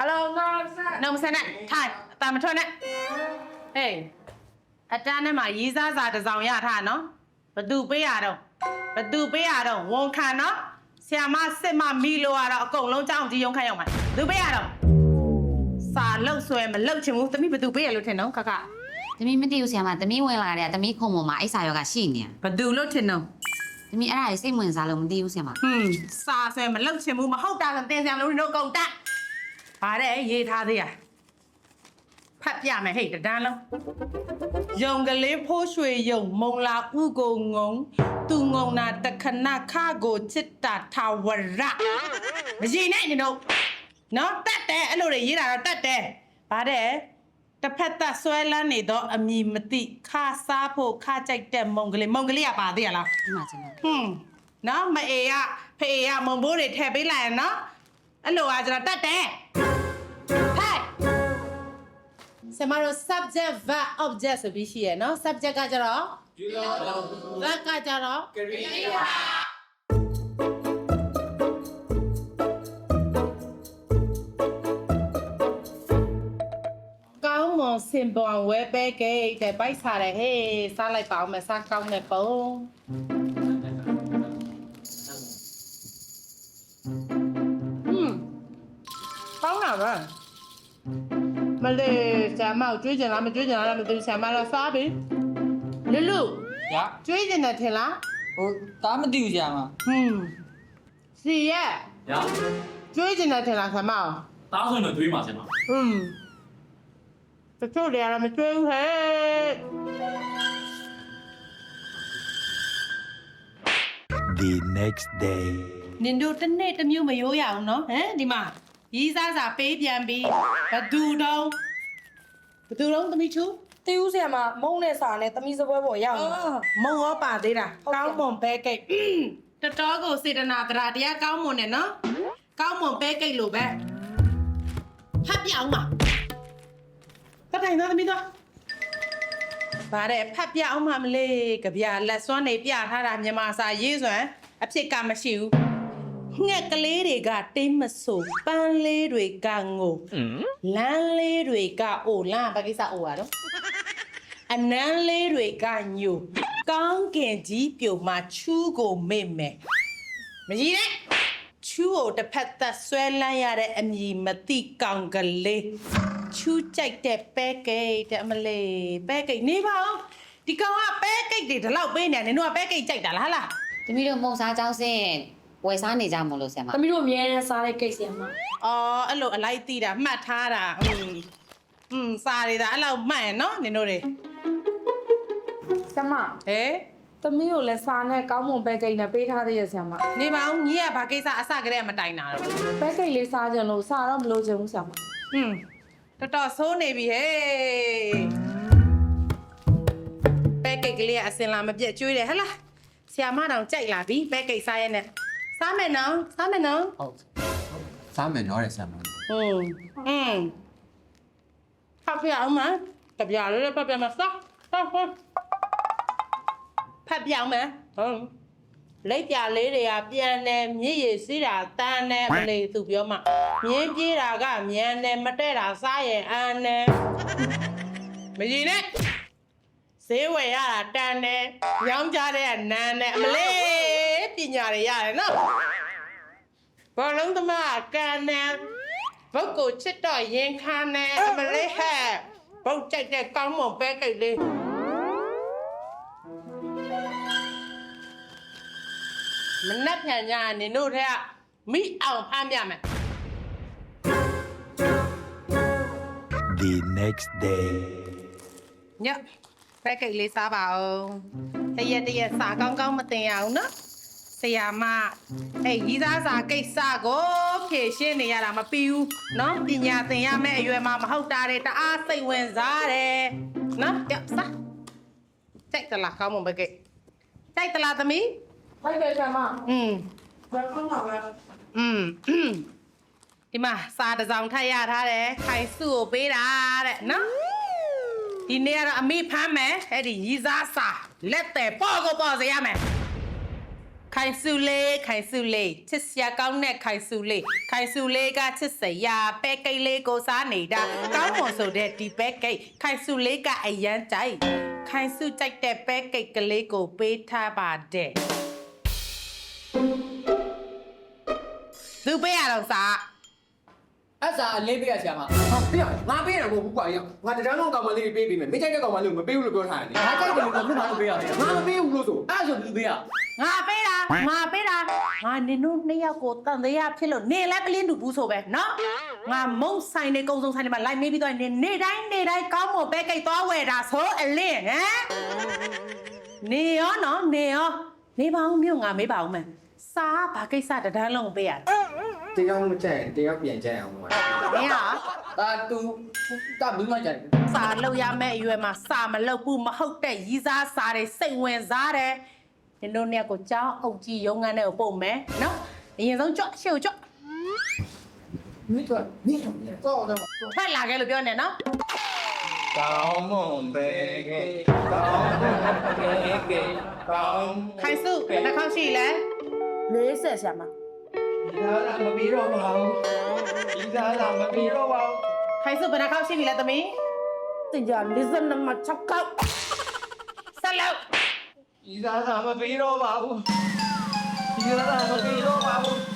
အလုံးငါဆက် နှုံစနဲ့ထိုင်အတာမထွက်နဲ့ဟေးအတန်းထဲမှာရေးစားစာတစ်စောင်ရထားနော်ဘသူပေးရတော့ဘသူပေးရတော့ဝန်ခံနော်ဆ iam မစစ်မမီလိုရတော့အကုန်လုံးကြောင်းကြီးရုံခန့်ရောက်မှာဘသူပေးရတော့စာလုတ်ဆွဲမလုတ်ချင်ဘူးသမီးဘသူပေးရလို့ထင်နော်ခခသမီးမသိဘူးဆရာမသမီးဝင်လာတဲ့သမီးခုံပေါ်မှာအိစာရောကရှိနေတယ်ဘသူလို့ထင်နော်သမီးအဲ့ဒါကြီးစိတ်ဝင်စားလို့မသိဘူးဆရာမဟွန်းစာဆွဲမလုတ်ချင်ဘူးမဟုတ်တာဆိုတင်ဆရာမလို့တို့ကုန်တက် ဗါတဲ့ရေးထားသေးရဖတ်ပြမယ်ဟဲ့တဒန်းလုံးယုံကလေးဖိုးရွှေယုံမုံလာဥကိုငုံသူငုံနာတခဏခကိုချစ်တာထာဝရမရင်နဲ့နေတော့နော်တတ်တယ်အဲ့လိုတွေရေးတာတော့တတ်တယ်ဗါတဲ့တစ်ဖက်သက်ဆွဲလန်းနေတော့အမိမတိခစားဖို့ခကြိုက်တဲ့မုံကလေးမုံကလေးကပါသေးရလားဒီမှာကျွန်တော်ဟွန်းနော်မအေရဖေရမုံဘိုးတွေထည့်ပေးလိုက်ရနော်အဲ့လိုကကျွန်တော်တတ်တယ် ဟဲ့ဆမတို့ subject verb object ဆိုပြီးရှိရယ်နော် subject ကကြတော့ verb ကကြတော့ကောင်းမွန်စင်ပွန်ဝဲပဲကိတ်တဲ့ပိုက်စားတယ်ဟေးစားလိုက်ပါအောင်မစားကောင်းတဲ့ပုံဟွန်း ကောင်းတာပဲမလေးဆာမောက်ကျွေးကြလားမကျွေးကြလားမသိဘူးဆာမတော့စားပြီလူလူ ရ ကျွေးကြတယ်ထင်လား ဟိုတားမသိဘူးဆရာမ ဟွန်းစီရဲ့ 呀， ကျွေးကြတယ်ထင်လားဆာမောက် 打算的对嘛，先嘛。 ဟွန်းတချို့တွေကတော့မကျွေးဘူးဟဲ့ The next day. နင်တို့တစ်နေ့တစ်မျိုးမရိုးရအောင်နော်ဟမ်ဒီမှာ ရီးစားစာပေးပြန်ပြီးဘဒူတော့ဘဒူတော့သမီးချူတီးဦးဆရာမမုံနဲ့စာနဲ့သမီးစပွဲပေါ်ရောက်နေတာအော်မုံရောပါသေးတာဟုတ်ကဲ့ ကောင်းမွန်ပဲကိတ်တတော်ကိုစေတနာတရားတရားကောင်းမွန်တယ်နော်ကောင်းမွန်ပဲကိတ်လို့ပဲဖတ်ပြအောင်ပါတတိုင်တော့သမီးတော့ဗါတဲ့ဖတ်ပြအောင်မမလေးကြပြလက်စွမ်းနေပြထားတာမြန်မာစာရေးစွမ်းအဖြစ်ကမရှိဘူး ငှက်ကလေးတွေကတင်းမဆိုပန်းလေးတွေကငိုလမ်းလေးတွေကအိုလမ်းဘာကိစ္စအိုရတော့အနမ်းလေးတွေကညိုကောင်းကင်ကြီးပြိုမှချူးကိုမေ့မယ်မကြီးနဲ့ချူးကိုတစ်ဖက်သက်ဆွဲလန်းရတဲ့အမည်မသိကောင်ကလေးချူးကြိုက်တဲ့ပဲကိတ်တဲ့အမလေးပဲကိတ်နေပါဦးဒီကောင်ကပဲကိတ်တွေဒီလောက်ပေးနေတယ်နင်တို့ကပဲကိတ်ကြိုက်တာလားဟလားသမီးတို့မုံစားကြောင်းစင် ဝယ်စားနေကြမလို့ဆရာမသမီးတို့အများနဲ့စားတဲ့ကိစ္စရမှာအော်အဲ့လိုအလိုက်တီးတာမှတ်ထားတာဟွန်းဟွန်းစာတွေဒါအဲ့လောက်မှတ်ရနော်နင်တို့တွေဆရာမဟဲ့သမီးကိုလည်းစာနဲ့ကောင်းမွန်ဘက်ကိတ်နဲ့ပေးထားသေးရဆရာမနေပါဦးညီကဘာကိစ္စအစကတည်းကမတိုင်တာတော့ဘက်ကိတ်လေးစားကြလို့စာတော့မလိုချင်ဘူးဆရာမဟွန်းတော်တော်ဆိုးနေပြီဟဲ့ဘက်ကိတ်ကလေးကအစင်လာမပြတ်ကျွေးတယ်ဟဟလားဆရာမတောင်ကြိုက်လာပြီဘက်ကိတ်စားရဲနဲ့ စားမယ်နော်စားမယ်နော်ဟုတ်စားမယ်နော်တဲ့ဆရာမဟုတ်အင်းဖတ်ပြအောင်မတပြားလေးဖတ်ပြမစားစားဖတ်ဖတ်ပြအောင်မဟုတ်လက်ပြလေးတွေကပြန်နေမြည်ရည်စီးတာတန်နေမလေးသူပြောမှမြင်းပြေးတာကမြန်နေမတက်တာစားရင်အန်နေမကြီးနဲ့ဈေးဝယ်ရတာတန်နေရောင်းကြတဲ့နန်းနဲ့အမလေး ညာတွေရတယ်နော်ဘောလုံးသမားကကန်တယ်ဘုတ်ကိုချစ်တော့ရင်ခံနေအမလေးဟဲ့ဘုတ်ကြိုက်တဲ့ကောင်းမွန်ပဲကိတ်လေးမနှက်ပြန်ကြရင်နင်တို့ထက်ကမိအောင်ဖမ်းပြမယ် The next day. ညပဲကိတ်လေးစားပါဦးတရက်တရက်စားကောင်းကောင်းမတင်ရအောင်နော် ဆရာမအဲ့ရီးသားစာကိစ္စကိုဖြည့်ရှင်းနေရတာမပြီးဘူးနော်ပညာသင်ရမယ့်အရွယ်မှာမဟုတ်တာတွေတအားစိတ်ဝင်စားတယ်နော်ကြက်စားကြိုက်သလားကောင်းမွန်ပဲကိတ်ကြိုက်သလားသမီး ဟုတ်ကဲ့ဆရာမ อืม ဘယ်ကောင်းပါလဲ อืมဒီမှာစာတစ်စောင်ထပ်ရထားတယ်ခိုင်စုကိုပေးတာတဲ့နော်ဒီနေ့ကတော့အမေဖမ်းမယ်အဲ့ဒီရီးစားစာလက်တယ်ပေါ့ကိုပေါ့စေရမယ် ခိုင်စုလေးခိုင်စုလေးချစ်စရာကောင်းတဲ့ခိုင်စုလေးခိုင်စုလေးကချစ်စရာပဲကိတ်လေးကိုစားနေတာကောင်းမွန်ဆိုတဲ့ဒီပဲကိတ်ခိုင်စုလေးကအရန်ကြိုက်ခိုင်စုကြိုက်တဲ့ပဲကိတ်ကလေးကိုပေးထားပါတယ်သူပေးရတော့စား အစားအလေးပေးရဆရာမဟာပြငါပေးရမဟုတ်ဘူးကွာရငါတန်းလုံးကောင်မလေးပေးပေးမယ်မကြိုက်တဲ့ကောင်မလေးကိုမပေးဘူးလို့ပြောထားတယ်ငါကြိုက်တယ်လို့ကမှမပေးရဘူးငါမပေးဘူးလို့ဆိုအဲ့ဆိုဘယ်လိုပေးရငါပေးတာငါပေးတာငါနင်တို့နှစ်ယောက်ကိုတန်သေးရဖြစ်လို့နေလဲကလင်းတူဘူးဆိုပဲနော်ငါမုံဆိုင်နေကုံစုံဆိုင်နေမှာလိုက်မေးပြီးတော့နေနေတိုင်းနေတိုင်းကောင်းမွန်ပဲကိတ်သွားဝယ်တာဆိုအလင်းဟမ်နေရောနော်နေရောနေပါအောင်မြို့ငါမေးပါအောင်မယ် စားဘာကိစ္စတဒန်းလုံးပေးရတယ်တရားမကြိုက်တရားပြန်ကြိုက်အောင်ပါမင်းဟာဒါသူတာဘူးမကြိုက်စာလောက်ရမယ့်အရွယ်မှာစာမလောက်ဘူးမဟုတ်တဲ့ရီးစားစာတွေစိတ်ဝင်စားတယ်နင်တို့နှစ်ယောက်ကိုကြောင်းအုပ်ကြီးရုံးခန်းထဲကိုပို့မယ်နော်အရင်ဆုံးကြွရှေ့ကိုကြွမိတော့မိတော့တော့တော့ထွက်လာခဲ့လို့ပြောနေနော်ကောင်းမွန်ပဲကေကောင်းမွန်ပဲကေကောင်းခိုင်စုဘယ်နှခေါက်ရှိလဲ 40ဆရာမဒီသားလာမပြီးတော့ပါဘူးဒီသားလာမပြီးတော့ပါဘူးခိုင်စုဘယ်နှခေါက်ရှိပြီလဲသမီးတင်ကြ52မှာ6ကောက်ဆက်လောက်ဒီသားလာမပြီးတော့ပါဘူးဒီသားလာမပြီးတော့